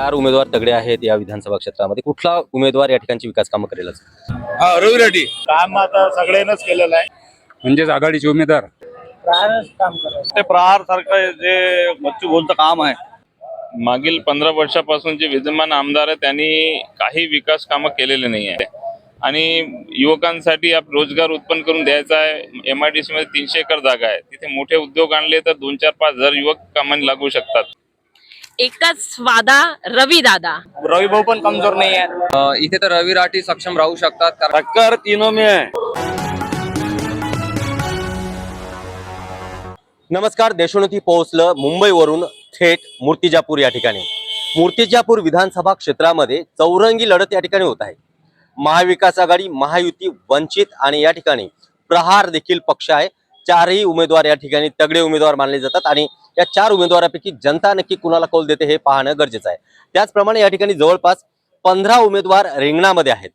चार उमेदवार तगडे आहेत या विधानसभा क्षेत्रामध्ये. कुठला उमेदवार या ठिकाणची विकास कामं करेल असं? हा रवी रेड्डी. काम आता सगळ्यांनाच केलेलं आहे. म्हणजेच आघाडीचे उमेदवार. ते प्रहार सारखं जे बच्चू भाऊंचं काम आहे. मागील पंधरा वर्षापासून जे विद्यमान आमदार आहे त्यांनी काही विकास कामं केलेले नाही आहे आणि युवकांसाठी आप रोजगार उत्पन्न करून द्यायचा आहे. एम आय डी सी मध्ये तीनशे एकर जागा आहे. तिथे मोठे उद्योग आणले तर दोन चार पाच हजार युवक कामांनी लागू शकतात. एकच वादा रवी दादा. रवी भाऊ पण कमजोर नाही आहे इथे तर रवी राठी सक्षम राहू शकतात कारण टक्कर तीनों में आहे नमस्कार देशोन्नती पोहोचलं मुंबईवरून थेट मूर्तिजापूर या ठिकाणी. मूर्तिजापूर विधानसभा क्षेत्रामध्ये चौरंगी लढत या ठिकाणी होत आहे. महाविकास आघाडी महायुती वंचित आणि या ठिकाणी प्रहार देखील पक्ष आहे. चारही उमेदवार या ठिकाणी तगडे उमेदवार मानले जातात आणि या चार उमेदवारापैकी जनता नक्की कुणाला कौल देते हे पाहणं गरजेचं आहे. त्याचप्रमाणे या ठिकाणी जवळपास पंधरा उमेदवार रिंगणामध्ये आहेत.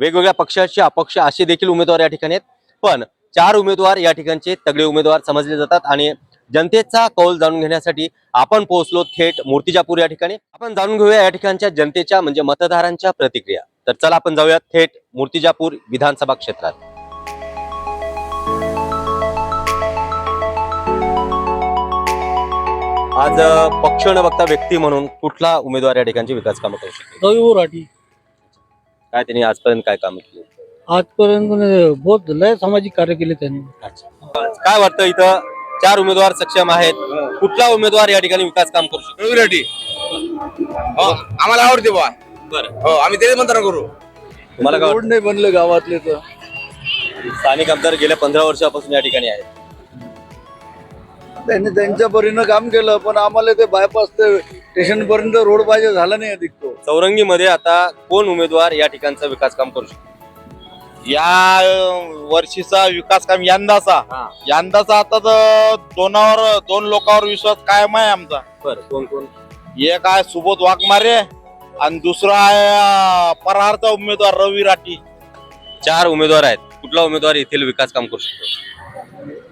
वेगवेगळ्या पक्षाचे अपक्ष असे देखील उमेदवार या ठिकाणी आहेत. पण चार उमेदवार या ठिकाणचे तगडे उमेदवार समजले जातात आणि जनतेचा कौल जाणून घेण्यासाठी आपण पोहोचलो थेट मूर्तिजापूर या ठिकाणी. आपण जाणून घेऊया या ठिकाणच्या जनतेच्या म्हणजे मतदारांच्या प्रतिक्रिया. तर चला आपण जाऊया थेट मूर्तिजापूर विधानसभा क्षेत्रात. आज पक्ष न बघता व्यक्ती म्हणून कुठला उमेदवार या ठिकाणची विकास कामं करू शकतो रवी बोराटी. काय त्यांनी आजपर्यंत काय कामं केली? आजपर्यंत म्हणजे बहुत लय सामाजिक कार्य केले त्यांनी. काय वाटतं इथं? चार उमेदवार सक्षम आहेत. कुठला उमेदवार या ठिकाणी विकास काम करू शकतो? रवी हो, आम्हाला आवडते बा बरं. हो आम्ही तेच मंत्रण करू. तुम्हाला काय रोड नाही बनले गावातले तर? स्थानिक आमदार गेल्या पंधरा वर्षापासून या ठिकाणी आहेत. त्यांनी त्यांच्या परीनं काम केलं पण आम्हाला ते बायपास ते स्टेशन पर्यंत रोड पाहिजे झाला नाही दिसतो चौरंगी मध्ये आता कोण उमेदवार या ठिकाणचा विकास काम करू शकतो? या वर्षीचा विकास काम यंदाचा. यंदाचा आता तर दोनावर दोन लोकांवर विश्वास कायम आहे आमचा. बरं कोण कोण? एक आहे सुबोध वाघमारे आणि दुसरा आहे अं, परारचा उमेदवार रवी राठी. चार उमेदवार आहेत. कुठला उमेदवार येथील विकास काम करू शकतो?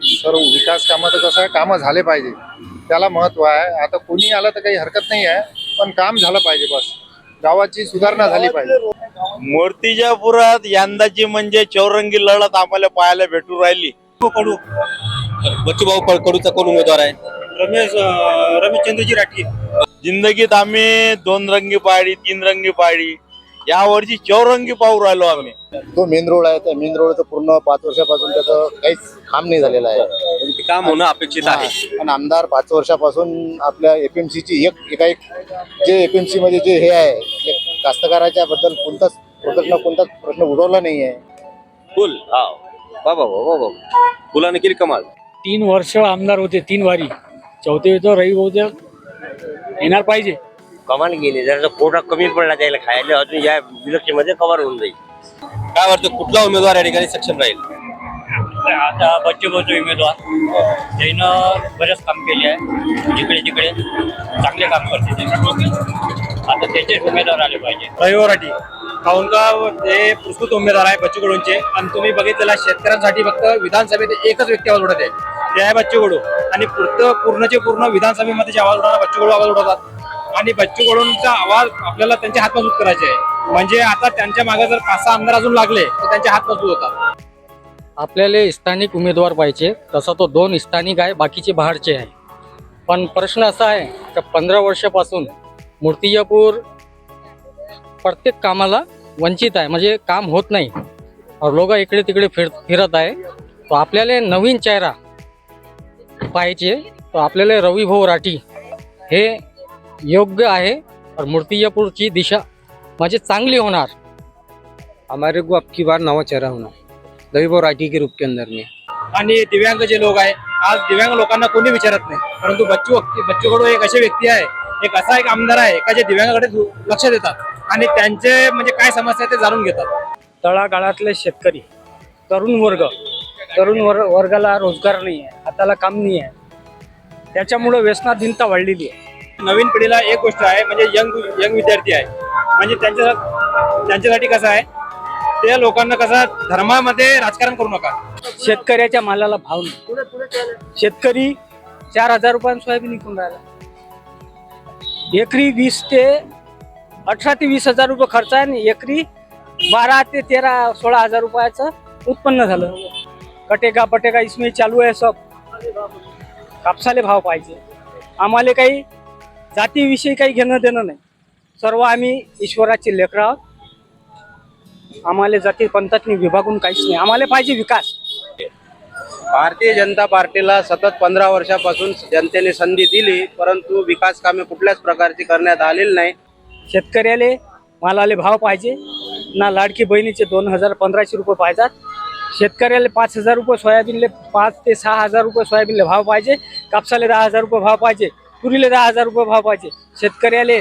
सर्व विकास कामाचं कसं आहे कामं झाले पाहिजे. त्याला महत्त्व आहे. आता कोणी आलं तर काही हरकत नाही आहे पण काम झालं पाहिजे बस. गावाची सुधारणा झाली पाहिजे. मूर्तिजापुरात यंदाची म्हणजे चौरंगी लढत आम्हाला पाहायला भेटू राहिली. बच्चू भाऊ कडूचा कोण उमेदवार आहे? रमेश रमेश चंद्रजी राठी जिंदगीत आम्ही दोन रंगी पाळी तीन रंगी पाळी. या वर्षी चौरंगी पाहू राहिलो आम्ही. तो मेन रोड आहे त्या मेन रोडचं पूर्ण पाच वर्षापासून त्याचं काहीच काम नाही झालेलं आहे. ते काम होणं अपेक्षित आहे. पण आमदार पाच वर्षापासून आपल्या एपीएमसीची एक एका एक जे एपीएमसी मध्ये जे हे आहे ते कास्तकाराच्या बद्दल कोणताच प्रश्न कोणताच प्रश्न उडवला नाही आहे. फुल हा. बाबा बाबा बाबा फुलाने केली कमाल. तीन वर्ष आमदार होते तीन वारी. चौथे वेळेस रवी भाऊ येणार पाहिजे. कमाल गेली जर पोटा कमी पडला त्याला खायला अजून या विलक्षणमध्ये कव्हर होऊन जाईल. काय वाटतं कुठला उमेदवार या ठिकाणी सक्षम राहील? आता बच्चे भाऊचे उमेदवार. त्यानं बरेच काम केले आहे. जिकडे तिकडे चांगले काम करते ते. आता त्याचे उमेदवार आले पाहिजे. रविवाराठी काहून का ते पुरस्कृत उमेदवार आहे बच्चू कडूंचे आणि तुम्ही बघितलेला शेतकऱ्यांसाठी फक्त विधानसभेत एकच व्यक्ती आवाज उडत आहे. ते आहे बच्चू कडू आणि पूर्ण पूर्णचे पूर्ण विधानसभेमध्ये जे आवाज उडवणार बच्चू कडू आवाज उडवतात आणि बच्चू कडूंचा आवाज आपल्याला त्यांच्या हात मजबूत करायचे आहे. म्हणजे आता त्यांच्या मागे जर पाच सहा आमदार अजून लागले तर त्यांचे हात मजबूत होतात. आपल्याला स्थानिक उमेदवार पाहिजे तसा तो दोन स्थानिक आहे बाकीचे बाहेरचे आहे. पण प्रश्न असा आहे की पंधरा वर्षापासून मूर्तिजापूर प्रत्येक कामाला वंचित आहे म्हणजे काम होत नाही. लोक इकडे तिकडे फिर फिरत आहे. तो आपल्याला नवीन चेहरा पाहिजे तो आपल्याला रवी भाऊ राठी हे योग्य आहे और मूर्तिजापूरची दिशा म्हणजे चांगली होणार. हमारे को अब की बार नवा चेहरा होना। रविवार राठी के रूप के अंदर में। आणि दिव्यांग जे लोक आहे आज दिव्यांग लोकांना कोणी विचारत नाही परंतु बच्चू बच्चू कडू एक असे व्यक्ती आहे एक असा एक आमदार आहे का जे दिव्यांगाकडे लक्ष देतात आणि त्यांचे म्हणजे काय समस्या आहे ते जाणून घेतात. तळागाळातले शेतकरी तरुण वर्ग तरुण वर वर्गाला रोजगार नाही आहे हाताला काम नाही आहे त्याच्यामुळं व्यसनाधीनता वाढलेली आहे. नवीन पिढीला एक गोष्ट आहे म्हणजे यंग यंग विद्यार्थी आहे. म्हणजे त्यांच्या त्यांच्यासाठी कसं आहे त्या लोकांना कसं धर्मामध्ये राजकारण करू नका. शेतकऱ्याच्या मालाला भाव नाही. शेतकरी चार हजार रुपयांना सोयाबीन विकून राहिला. एकरी वीस ते अठरा ते वीस हजार रुपये खर्च आहे आणि एकरी बारा ते तेरा सोळा हजार रुपयाचं उत्पन्न झालं. कटेका पटेका इसमें चालू आहे सब. कापसाले भाव पाहिजे. आम्हाला काही जातीविषयी काही घेणं देणं नाही. सर्व आम्ही ईश्वराचे लेकरं आहोत. आम्हाला जाती पंथातनी विभागून काहीच नाही. आम्हाला पाहिजे विकास. भारतीय जनता पार्टीला सतत पंधरा वर्षापासून जनतेने संधी दिली परंतु विकास कामे कुठल्याच प्रकारची करण्यात आलेली नाही. शेतकऱ्याले मालाले भाव पाहिजे. ना लाडकी बहिणीचे दोन हजार पंधराशे रुपये पाहिजेत. शेतकऱ्याला पाच हजार रुपये सोयाबीनले पाच ते सहा हजार रुपये सोयाबीनले भाव पाहिजे. कापसाले दहा हजार रुपये भाव पाहिजे. तुरीले दहा हजार रुपये भाव पाहिजे. शेतकऱ्याले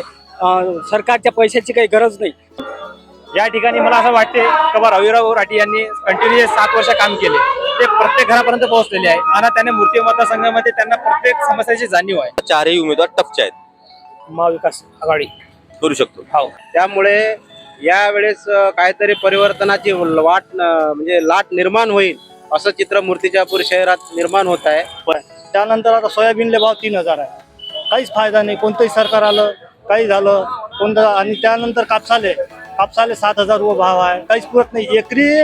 सरकारच्या पैशाची काही गरज नाही. या ठिकाणी मला असं वाटते की बा रविराव राठी यांनी कंटिन्युअस सात वर्ष काम केले. ते प्रत्येक घरापर्यंत पोहोचलेले आहे. आणि त्याने मूर्ती मतदारसंघामध्ये त्यांना प्रत्येक समस्याची जाणीव आहे. चारही उमेदवार टपचे आहेत. महाविकास आघाडी. करू शकतो. हो. त्यामुळे यावेळेस काहीतरी परिवर्तनाची वाट म्हणजे लाट निर्माण होईल असं चित्र मूर्तिजापूर शहरात निर्माण होत आहे. त्यानंतर आता सोयाबीनले भाव तीन हजार आहे. काहीच फायदा नाही. कोणतंही सरकार आलं काही झालं कोणतं आणि त्यानंतर कापसाले. कापसाले सात हजार रुपये भाव आहे. काहीच पुरत नाही. एकरी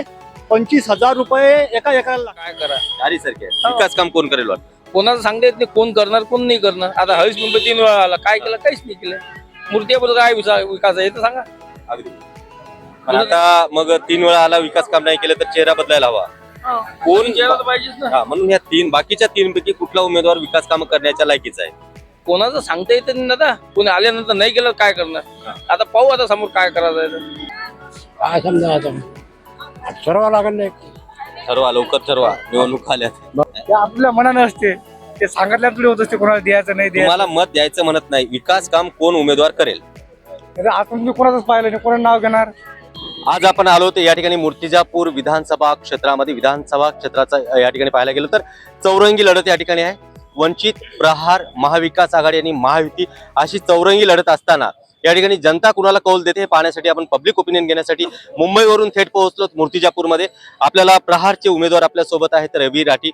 पंचवीस हजार रुपये एका एकराला. काय करा? सारखे आहेत. विकास काम कोण करेल वाटतं? कोणाचं सांगता येत नाही. कोण करणार कोण नाही करणार. आता हरीश मुंबई तीन वेळा आला. काय केलं? काहीच नाही केलं. मूर्तीबद्दल काय विचा- विकास आहे. ते सांगा. अगदी. पण आता मग तीन वेळा आला विकास काम नाही केलं तर चेहरा बदलायला हवा. कोण जेवायला पाहिजेच ना. हा, म्हणून या तीन बाकीच्या तीन पैकी कुठला उमेदवार विकास काम करण्याच्या लायकीचा आहे? कोणाचं सांगता येत नाही दादा कोणी आल्यानंतर नाही केलं काय करणार? आता पाहू आता समोर काय करायचं. काय समजा आता? ठरवा लागेल नाही ठरवा लवकर ठरवा. निवडणूक आल्यात. ते आपल्या मनानं असते. ते सांगितल्या पुढे होत असते कोणाला द्यायचं नाही तुम्हाला मत द्यायचं म्हणत नाही. विकास काम कोण उमेदवार करेल? आपण मी कोणाचंच पाहिलं नाही कोणाचं नाव घेणार? आज आपण आलो होतो या ठिकाणी मूर्तिजापूर विधानसभा क्षेत्रामध्ये. विधानसभा क्षेत्राचा या ठिकाणी पाहायला गेलं तर चौरंगी लढत या ठिकाणी आहे. वंचित प्रहार महाविकास आघाडी आणि महायुती अशी चौरंगी लढत असताना या ठिकाणी जनता कुणाला कौल देते हे पाहण्यासाठी आपण पब्लिक ओपिनियन घेण्यासाठी मुंबईवरून थेट पोहोचलो मूर्तिजापूरमध्ये. आपल्याला प्रहारचे उमेदवार आपल्यासोबत आहेत रवी राठी.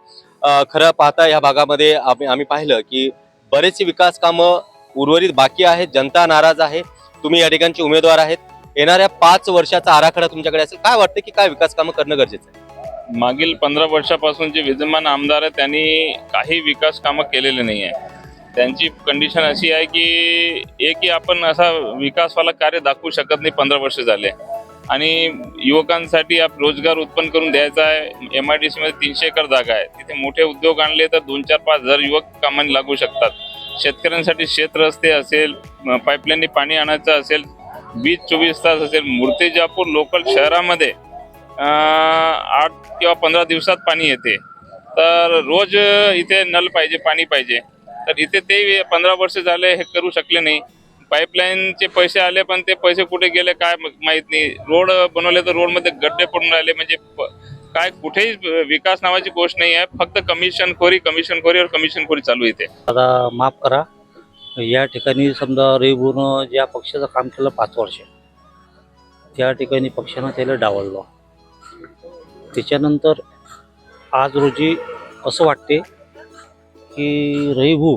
खरं पाहता या भागामध्ये आम्ही आम्ही पाहिलं की बरेचसे विकास कामं उर्वरित बाकी आहेत जनता नाराज आहे. तुम्ही या ठिकाणचे उमेदवार आहेत. येणाऱ्या पाच वर्षाचा आराखडा तुमच्याकडे असेल काय वाटतं की काय विकास कामं करणं गरजेचं आहे? मागील पंधरा वर्षापासून जे विद्यमान आमदार आहेत त्यांनी काही विकास कामं केलेले नाही आहे त्यांची कंडिशन अशी आहे की एकही आपण असा विकासवाला कार्य दाखवू शकत नाही पंधरा वर्ष झाले. आणि युवकांसाठी आप रोजगार उत्पन्न करून द्यायचा आहे. एम आय डी सीमध्ये तीनशे एकर जागा आहे. तिथे मोठे उद्योग आणले तर दोन चार पाच हजार युवक कामाने लागू शकतात. शेतकऱ्यांसाठी शेत रस्ते असेल पाईपलाईनने पाणी आणायचं असेल वीज चोवीस तास असेल मूर्तिजापूर लोकल शहरामध्ये आठ किंवा पंधरा दिवसात पाणी येते. तर रोज इथे नल पाहिजे पाणी पाहिजे. तर इथे ते पंधरा वर्ष झाले हे करू शकले नाही. पाईपलाईनचे पैसे आले पण ते पैसे कुठे गेले काय माहीत माहीत नाही. रोड बनवले तर रोडमध्ये गड्डे पडून राहिले. म्हणजे काय कुठेही विकास नावाची गोष्ट नाही आहे. फक्त कमिशन खोरी कमिशन खोरी और कमिशन खोरी चालू इथे. आता माफ करा. या ठिकाणी समजा रेबून ज्या पक्षाचं काम केलं पाच वर्ष त्या ठिकाणी पक्षानं त्याला डावललं. त्याच्यानंतर आज रोजी असं वाटते की रहीभू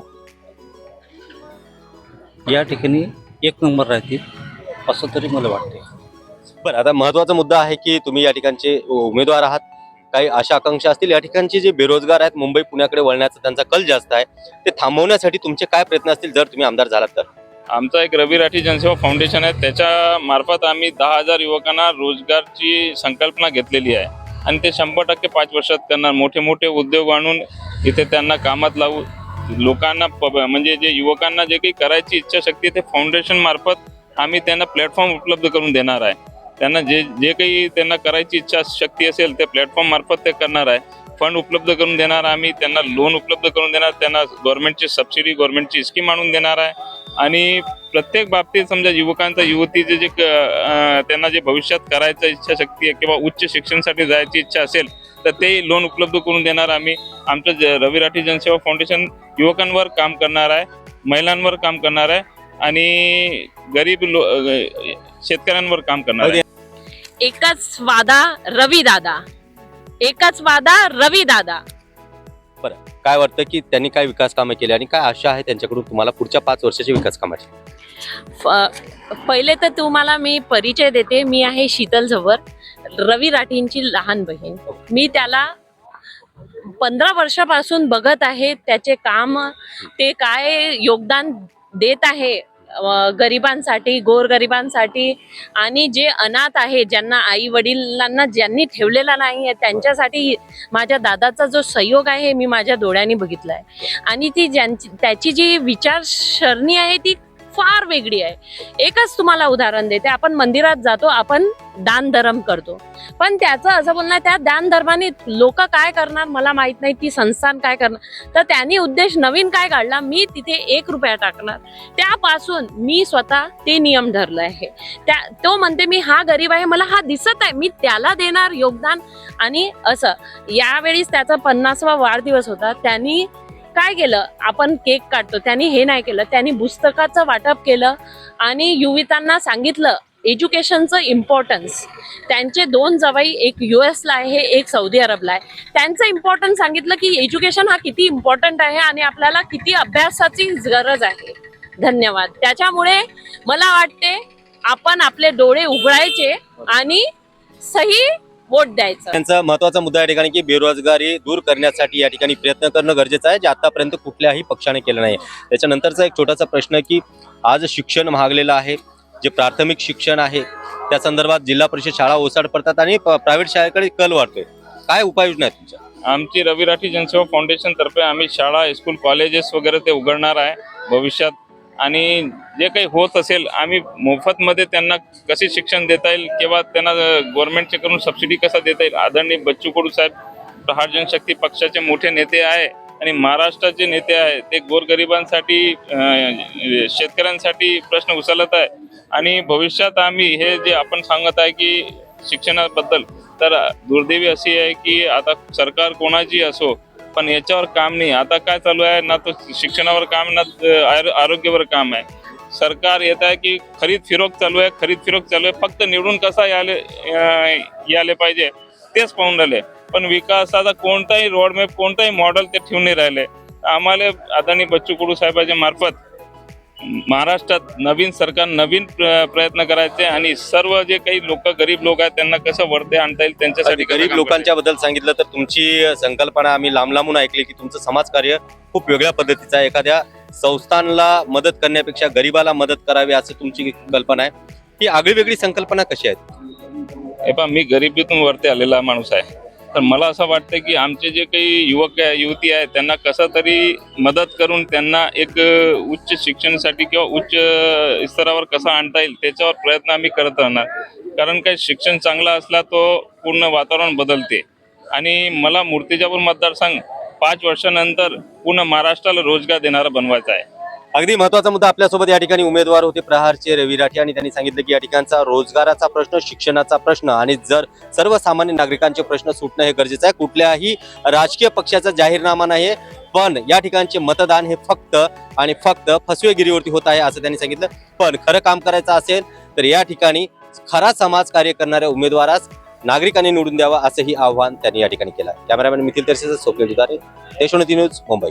या ठिकाणी एक नंबर राहतील असं तरी मला वाटते. बरं आता महत्त्वाचा मुद्दा आहे की तुम्ही या ठिकाणचे उमेदवार आहात. काही आशा आकांक्षा असतील या ठिकाणचे जे बेरोजगार आहेत मुंबई पुण्याकडे वळण्याचा त्यांचा कल जास्त आहे. ते थांबवण्यासाठी तुमचे काय प्रयत्न असतील जर तुम्ही आमदार झालात तर? आमचा एक रवी राठी जनसेवा फाउंडेशन आहे. त्याच्या मार्फत आम्ही दहा हजार युवकांना रोजगारची संकल्पना घेतलेली आहे. आणि ते शंभर टक्के पाच वर्षात त्यांना मोठे मोठे उद्योग आणून इथे त्यांना कामात लावू लोकांना प- म्हणजे जे युवकांना जे काही करायची इच्छाशक्ती आहे, ते फाउंडेशन मार्फत आम्ही त्यांना प्लॅटफॉर्म उपलब्ध करून देणार आहे. त्यांना जे जे काही त्यांना करायची इच्छा शक्ती असेल ते प्लॅटफॉर्म मार्फत ते करणार आहे. फंड उपलब्ध करून देणार आम्ही त्यांना लोन उपलब्ध करून देणार त्यांना गव्हर्नमेंटची सबसिडी गव्हर्नमेंटची स्कीम आणून देणार आहे. आणि प्रत्येक बाबतीत समजा युवकांचा युवतीचे जे क- त्यांना जे भविष्यात करायचं इच्छाशक्ती आहे किंवा उच्च शिक्षणासाठी जायची इच्छा असेल तर ते लोन उपलब्ध करून देणार आम्ही. आमचं ज- रवी राठी जनसेवा फाउंडेशन युवकांवर काम करणार आहे महिलांवर काम करणार आहे आणि गरीब लो शेतकऱ्यांवर काम करणार आहे. एकच वादा रवी दादा. एकच वादा रवी दादा. काय वाटतं की त्यांनी काय विकास कामं केली आणि काय आशा आहे त्यांच्याकडून तुम्हाला पुढच्या पाच वर्षाच्या विकास कामाची? फ- पहिले तर तुम्हाला मी परिचय देते. मी आहे शीतल झवर रवी राठींची लहान बहीण. मी त्याला पंधरा वर्षापासून बघत आहे त्याचे काम ते काय योगदान देत आहे गरिबांसाठी गोरगरिबांसाठी आणि जे अनाथ आहे ज्यांना आई वडिलांना ज्यांनी ठेवलेला नाही आहे त्यांच्यासाठी माझ्या दादाचा जो सहयोग आहे मी माझ्या डोळ्यांनी बघितला आहे आणि ती ज्यांची त्याची जी विचारसरणी आहे ती फार वेगळी आहे. एकच तुम्हाला उदाहरण देते. आपण मंदिरात जातो आपण दान धर्म करतो. पण त्याचं असं बोलणं त्या दान धर्माने लोक काय करणार मला माहीत नाही ती संस्थान काय करणार. तर त्यांनी उद्देश नवीन काय काढला मी तिथे एक रुपया टाकणार. त्यापासून मी स्वतः ते नियम धरलं आहे. त्या तो म्हणते मी हा गरीब आहे मला हा दिसत आहे. मी त्याला देणार योगदान. आणि असं यावेळीच त्याचा पन्नासवा वाढदिवस होता. त्यांनी काय केलं? आपण केक काढतो. त्यांनी हे नाही केलं. त्यांनी पुस्तकाचं वाटप केलं आणि युवितांना सांगितलं एज्युकेशनचं इम्पॉर्टन्स त्यांचे दोन जवाई एक यू एसला आहे एक सौदी अरबला आहे. त्यांचं इम्पॉर्टन्स सांगितलं की एज्युकेशन हा किती इम्पॉर्टंट आहे आणि आपल्याला किती अभ्यासाची गरज आहे. धन्यवाद. त्याच्यामुळे मला वाटते आपण आपले डोळे उघडायचे आणि सही वोट द्यायचं. त्यांचा महत्त्वाचा मुद्दा या ठिकाणी की बेरोजगारी दूर करण्यासाठी या ठिकाणी प्रयत्न करणं गरजेचं आहे जे आतापर्यंत कुठल्याही पक्षाने केलं नाही. त्याच्यानंतरचा एक छोटासा प्रश्न की आज शिक्षण महागलेलं आहे जे प्राथमिक शिक्षण आहे त्या संदर्भात जिल्हा परिषद शाळा ओसाड पडतात आणि प्रायव्हेट शाळेकडे कल वाढतोय. काय उपाययोजना आहेत तुमच्या? आमची रवी राठी जनसेवा फाउंडेशन तर्फे आम्ही शाळा स्कूल कॉलेजेस वगैरे ते उघडणार आहे. भविष्यात आणि जे काही होत असेल आम्ही मोफतमध्ये त्यांना कसे शिक्षण देता येईल किंवा त्यांना गव्हर्नमेंटच्याकडून करून सबसिडी कसा देता येईल? आदरणीय बच्चू कडू साहेब प्रहार जनशक्ती पक्षाचे मोठे नेते आहे आणि महाराष्ट्राचे नेते आहे. ते गोरगरिबांसाठी शेतकऱ्यांसाठी प्रश्न उचलत आहे. आणि भविष्यात आम्ही हे जे आपण सांगत आहे की शिक्षणाबद्दल तर दुर्दैवी अशी आहे की आता सरकार कोणाची असो पण याच्यावर काम नाही. आता काय चालू आहे ना तो शिक्षणावर काम ना आरोग्यावर काम आहे. सरकार येत आहे की खरीद फिरोक चालू आहे खरीद फिरोक चालू आहे. फक्त निवडून कसा याले याले पाहिजे तेच पाहून राहिले. पण विकासाचा कोणताही रोडमॅप कोणताही मॉडेल ते ठेवून नाही राहिले. आम्हाला आदरणीय बच्चू कडू साहेबांच्या मार्फत महाराष्ट्रात नवीन सरकार नवीन प्र- प्रयत्न करायचे आणि सर्व जे काही लोक गरीब लोक आहेत त्यांना कसं वरते आणता येईल त्यांच्यासाठी गरीब लोकांच्या बद्दल सांगितलं तर तुमची संकल्पना आम्ही लांब लांबून ऐकली की तुमचं समाजकार्य खूप वेगळ्या पद्धतीचं आहे. एखाद्या संस्थांना मदत करण्यापेक्षा गरीबाला मदत करावी असं तुमची कल्पना आहे. ही आगळी वेगळी संकल्पना कशी आहेत हे पहा मी गरिबीतून वरती आलेला माणूस आहे. तर मला असं वाटतं की आमचे जे काही युवक आहे युवती आहे त्यांना कसं तरी मदत करून त्यांना एक उच्च शिक्षणासाठी किंवा उच्च स्तरावर कसा आणता येईल त्याच्यावर प्रयत्न आम्ही करत राहणार. कारण काय शिक्षण चांगला असला तो पूर्ण वातावरण बदलते. आणि मला मूर्तिजापूर मतदारसंघ पाच वर्षानंतर पूर्ण महाराष्ट्राला रोजगार देणारा बनवायचा आहे. अगदी महत्त्वाचा मुद्दा आपल्यासोबत या ठिकाणी उमेदवार होते प्रहारचे रवी राठी आणि त्यांनी सांगितलं की या ठिकाणचा रोजगाराचा प्रश्न शिक्षणाचा प्रश्न आणि जर सर्वसामान्य नागरिकांचे प्रश्न सुटणं हे गरजेचं आहे. कुठल्याही राजकीय पक्षाचा जाहीरनामा नाही पण या ठिकाणचे मतदान हे फक्त आणि फक्त फसवेगिरीवरती होत आहे असं त्यांनी सांगितलं. पण खरं काम करायचं असेल तर या ठिकाणी खरा समाज कार्य करणाऱ्या उमेदवारास नागरिकांनी निवडून द्यावा असंही आव्हान त्यांनी या ठिकाणी केलं कॅमेरामॅन मिथिल तरसे स्वप्न दुधारे देशोन्नती न्यूज मुंबई.